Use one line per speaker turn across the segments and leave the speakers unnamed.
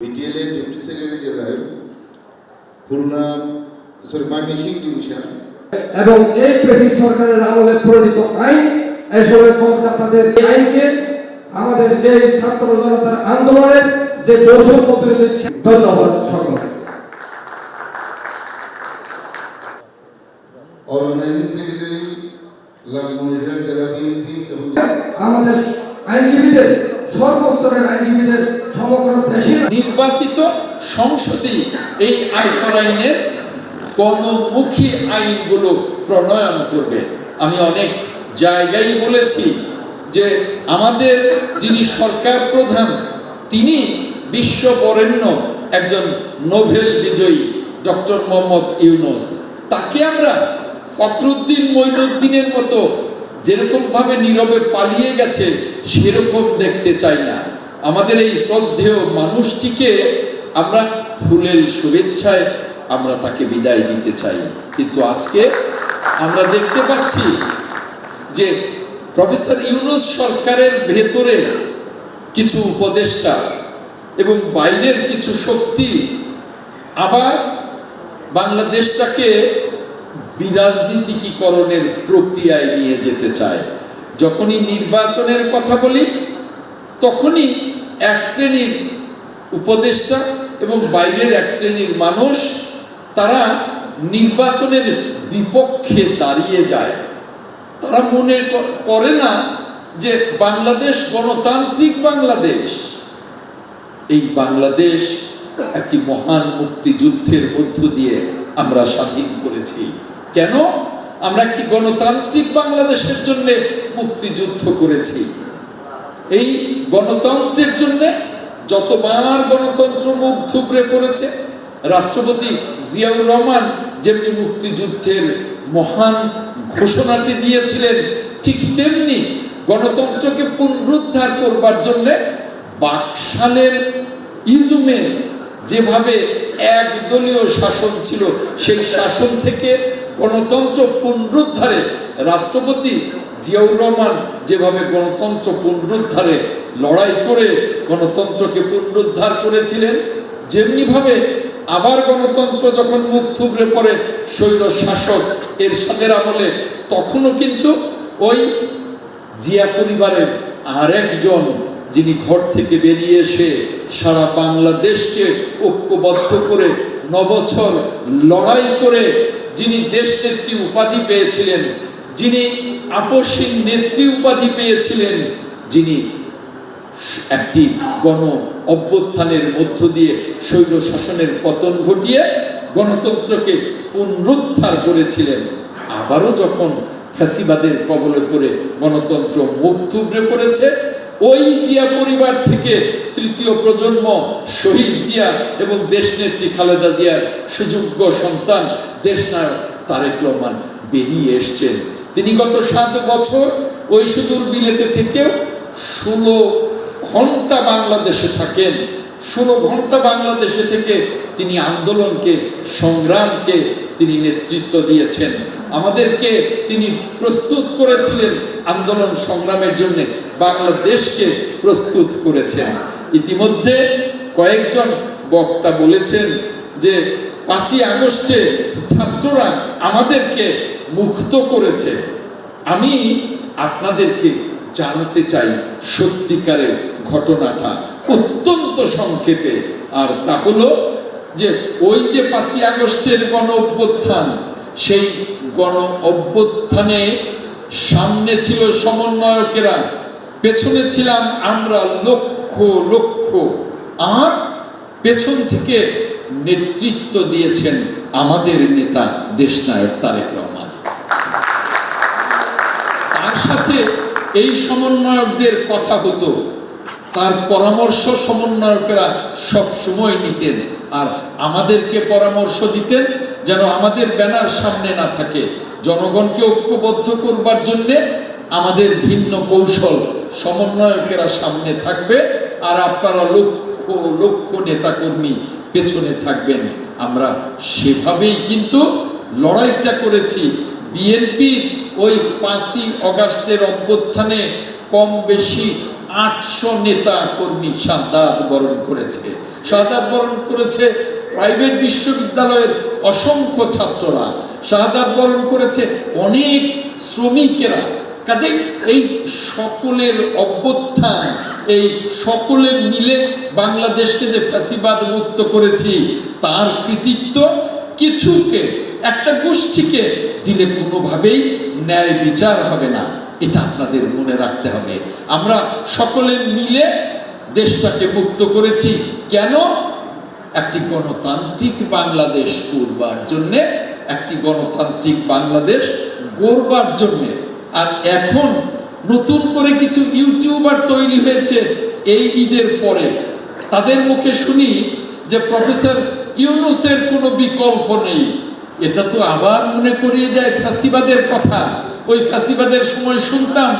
বিটিএলের deputy secretary general Khulna sorry Mymensingh division
এবং এই pressed সরকারের আমলে প্রণীত আইন এসবের করদাতাদের এই আইনকে আমাদের যে ছাত্র জনতার আন্দোলনের যে বৈষম্য বিরোধী। ধন্যবাদ সকল
অর্গানাইজিং
সংসদেই এই আয়কর আইনের গণমুখী আইনগুলো প্রণয়ন করবে। আমি অনেক জায়গায় বলেছি যে আমাদের যিনি সরকার প্রধান, তিনি বিশ্ব বরেণ্য একজন নোবেল বিজয়ী ডক্টর মোহাম্মদ ইউনুস। তাকে আমরা ফখরুদ্দিন মঈনুদ্দিনের মতো যেরকমভাবে নীরবে পালিয়ে গেছে, সেরকম দেখতে চাই না। আমাদের এই শ্রদ্ধেয় মানুষটিকে আমরা ফুলের শুভেচ্ছায় আমরা তাকে বিদায় দিতে চাই। কিন্তু আজকে আমরা দেখতে পাচ্ছি যে প্রফেসর ইউনুস সরকারের ভেতরে কিছু উপদেষ্টা এবং বাইরের কিছু শক্তি আবার বাংলাদেশটাকে বিরাজনীতিকীকরণের প্রক্রিয়ায় নিয়ে যেতে চায়। যখনই নির্বাচনের কথা বলি, তখনই এক শ্রেণির উপদেষ্টা এবং বাইরের এক শ্রেণির মানুষ, তারা নির্বাচনের বিপক্ষে দাঁড়িয়ে যায়। তারা মনে করে না যে বাংলাদেশ গণতান্ত্রিক বাংলাদেশ। এই বাংলাদেশ একটি মহান মুক্তিযুদ্ধের মধ্য দিয়ে আমরা স্বাধীন করেছি। কেন? আমরা একটি গণতান্ত্রিক বাংলাদেশের জন্য মুক্তিযুদ্ধ করেছি। এই গণতন্ত্রের জন্য যতবার গণতন্ত্র মুখ থুবড়ে পড়েছে, রাষ্ট্রপতি জিয়াউর রহমান যেমনি মুক্তিযুদ্ধের মহান ঘোষণাটি দিয়েছিলেন, ঠিক তেমনি গণতন্ত্রকে পুনরুদ্ধার করবার জন্যে বাকশালের ইজুমে যেভাবে একদলীয় শাসন ছিল, সেই শাসন থেকে গণতন্ত্র পুনরুদ্ধারে রাষ্ট্রপতি জিয়াউর রহমান যেভাবে গণতন্ত্র পুনরুদ্ধারে লড়াই করে গণতন্ত্রকে পুনরুদ্ধার করেছিলেন, যেমনিভাবে আবার গণতন্ত্র যখন মুখ থুবড়ে পড়ে, স্বৈর শাসক এরশাদের আমলে, তখনও কিন্তু ওই জিয়া পরিবারের আরেকজন যিনি ঘর থেকে বেরিয়ে এসে সারা বাংলাদেশকে ঐক্যবদ্ধ করে নবছর লড়াই করে যিনি দেশ নেত্রী উপাধি পেয়েছিলেন, যিনি আপসীন নেত্রী উপাধি পেয়েছিলেন, যিনি একটি গণ অভ্যুত্থানের মধ্য দিয়ে স্বৈর শাসনের পতন ঘটিয়ে গণতন্ত্রকে পুনরুদ্ধার করেছিলেন। আবারও যখন ফ্যাসিবাদের কবলে পড়ে গণতন্ত্র মুখ থুবড়ে পড়েছে, ওই জিয়া পরিবার থেকে তৃতীয় প্রজন্ম শহীদ জিয়া এবং দেশনেত্রী খালেদা জিয়ার সুযোগ্য সন্তান দেশনায়ক তারেক রহমান বেরিয়ে এসছেন। তিনি গত সাত বছর ওই সুদূর বিলেতে থেকেও ষোলো ঘণ্টা বাংলাদেশে থাকেন। ষোলো ঘণ্টা বাংলাদেশে থেকে তিনি আন্দোলনকে, সংগ্রামকে তিনি নেতৃত্ব দিয়েছেন। আমাদেরকে তিনি প্রস্তুত করেছিলেন আন্দোলন সংগ্রামের জন্য। বাংলাদেশকে প্রস্তুত করেছেন। ইতিমধ্যে কয়েকজন বক্তা বলেছেন যে, পাঁচই আগস্টে ছাত্ররা আমাদেরকে মুক্ত করেছে। আমি আপনাদেরকে জানাতে চাই সত্যিকারের ঘটনাটা অত্যন্ত সংক্ষেপে। আর তা হলো যে ওই যে পাঁচই আগস্টের গণ অভ্যুত্থান সেই গণ অভ্যুত্থানে সামনে ছিল সমন্বয়কেরা, পেছনে ছিলাম আমরা লক্ষ লক্ষ। আর পেছন থেকে নেতৃত্ব দিয়েছেন আমাদের নেতা দেশনায়ক তারেক রহমান তার সাথে এই সমন্বয়কদের কথা হতো। তার পরামর্শ সমন্বয়কেরা সব সময় নিতেন আর আমাদেরকে পরামর্শ দিতেন যেন আমাদের ব্যানার সামনে না থাকে। জনগণকে ঐক্যবদ্ধ করবার জন্যে আমাদের ভিন্ন কৌশল সমন্বয়কেরা সামনে থাকবে আর আপনারা লক্ষ লক্ষ নেতাকর্মী পেছনে থাকবেন। আমরা সেভাবেই কিন্তু লড়াইটা করেছি। বিএনপি ওই পাঁচই অগাস্টের অভ্যুত্থানে কম বেশি আটশো নেতা কর্মী সাদ্দাত বরণ করেছে। শাহাদাত বরণ করেছে প্রাইভেট বিশ্ববিদ্যালয়ের অসংখ্য ছাত্ররা। শাহাদাত বরণ করেছে অনেক শ্রমিকেরা। কাজে এই সকলের অভ্যুত্থান, এই সকলে মিলে বাংলাদেশকে যে ফ্যাসিবাদ মুক্ত করেছি, তার কৃতিত্ব কিছুকে, একটা গোষ্ঠীকে দিলে কোনোভাবেই ন্যায় বিচার হবে না। এটা আপনাদের মনে রাখতে হবে। আমরা সকলে মিলে দেশটাকে মুক্ত করেছি। কেন? একটি গণতান্ত্রিক বাংলাদেশ করবার জন্যে, একটি গণতান্ত্রিক বাংলাদেশ গড়বার জন্যে। আর এখন নতুন করে কিছু ইউটিউবার তৈরি হয়েছে এই ঈদের পরে। তাদের মুখে শুনি যে প্রফেসর ইউনুসের কোনো বিকল্প নেই। এটা তো আবার মনে করিয়ে দেয় ফাঁসিবাদের কথা। ওই ফাঁসিবাদের সময় শুনতাম,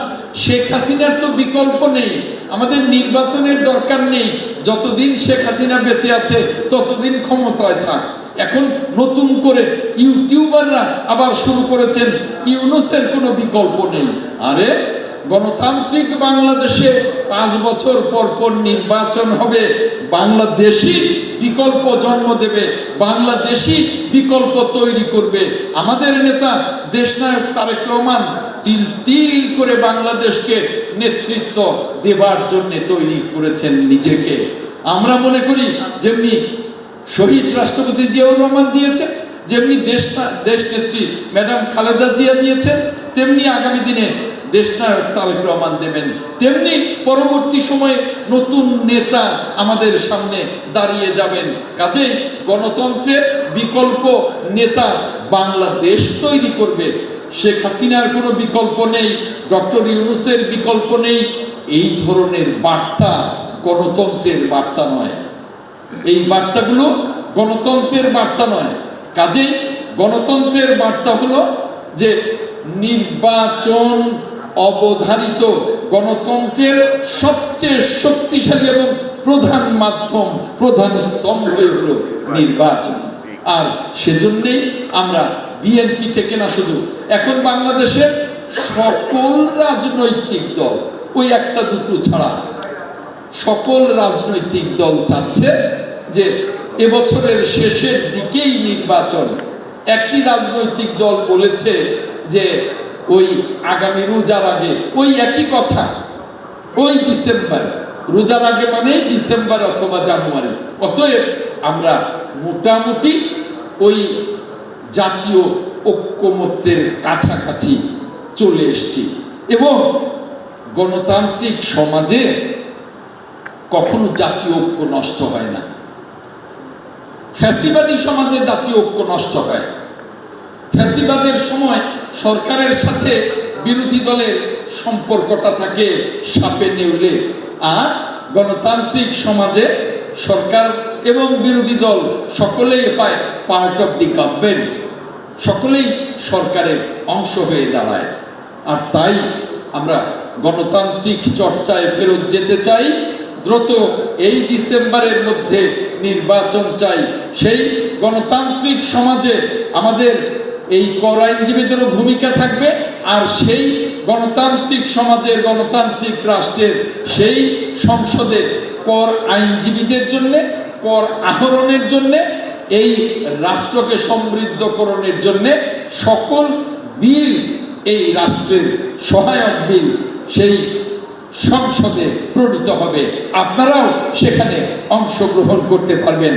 শেখ হাসিনার তো বিকল্প নেই, আমাদের নির্বাচনের দরকার নেই। যতদিন শেখ হাসিনা বেঁচে আছে, ততদিন ক্ষমতায় থাক। এখন নতুন করে ইউটিউবাররা আবার শুরু করেছেন, ইউনুসের কোনো বিকল্প নেই। আরে গণতান্ত্রিক বাংলাদেশে পাঁচ বছর পর পর নির্বাচন হবে। বাংলাদেশি বিকল্প জন্ম দেবে বাংলাদেশি বিকল্প তৈরি করবে। আমাদের নেতা দেশনায়ক তারেক রহমান তিল তিল করে বাংলাদেশকে নেতৃত্ব দেবার জন্য তৈরি করেছেন নিজেকে। আমরা মনে করি যেমনি শহীদ রাষ্ট্রপতি জিয়াউর রহমান দিয়েছেন, যেমনি দেশ দেশ নেত্রী ম্যাডাম খালেদা জিয়া দিয়েছেন, তেমনি আগামী দিনে দেশনায়ক তারেক রহমান দেবেন। তেমনি পরবর্তী সময়ে নতুন নেতা আমাদের সামনে দাঁড়িয়ে যাবেন। কাজেই গণতন্ত্রের বিকল্প নেতা বাংলাদেশ তৈরি করবে। শেখ হাসিনার কোনো বিকল্প নেই, ডক্টর ইউনুসের বিকল্প নেই। এই ধরনের বার্তা গণতন্ত্রের বার্তা নয়। এই বার্তাগুলো গণতন্ত্রের বার্তা নয়। কাজেই গণতন্ত্রের বার্তা হলো যে নির্বাচন অবধারিত গণতন্ত্রের সবচেয়ে শক্তিশালী এবং প্রধান মাধ্যম, প্রধান স্তম্ভই হলো নির্বাচন। আর সেজন্যেই আমরা বিএনপি থেকে না শুধু, এখন বাংলাদেশে সকল রাজনৈতিক দল, ওই একটা দুটো ছাড়া সকল রাজনৈতিক দল চাচ্ছে যে এবছরের শেষের দিকেই নির্বাচন। একটি রাজনৈতিক দল বলেছে যে ওই আগামী রোজার আগে, ওই একই কথা। ওই ডিসেম্বর। রোজার আগে মানে ডিসেম্বর অথবা জানুয়ারি। অতএব আমরা মোটামুটি ওই জাতীয় ঐক্যমত্যের কাছাকাছি চলে এসছি। এবং গণতান্ত্রিক সমাজে কখনো জাতীয় ঐক্য নষ্ট হয় না। ফ্যাসিবাদী সমাজে জাতীয় ঐক্য নষ্ট হয়। ফ্যাসিবাদের সময় সরকারের সাথে বিরোধী দলের সম্পর্কটা থাকে সাপে নেউলে। আর গণতান্ত্রিক সমাজে সরকার এবং বিরোধী দল সকলেই হয় পার্ট অফ দি গভর্নমেন্ট সকলেই সরকারের অংশ হয়ে দাঁড়ায়। আর তাই আমরা গণতান্ত্রিক চর্চায় ফেরত যেতে চাই। দ্রুত এই ডিসেম্বরের মধ্যে নির্বাচন চাই। সেই গণতান্ত্রিক সমাজে আমাদের এই কর আইনজীবীদেরও ভূমিকা থাকবে, আর সেই গণতান্ত্রিক সমাজের, গণতান্ত্রিক রাষ্ট্রের সেই সংসদে কর আইনজীবীদের জন্যে, কর আহরণের জন্যে, এই রাষ্ট্রকে সমৃদ্ধকরণের জন্যে সকল বিল, এই রাষ্ট্রের সহায়ক বিল সেই সংসদে প্রণীত হবে। আপনারাও সেখানে অংশগ্রহণ করতে পারবেন।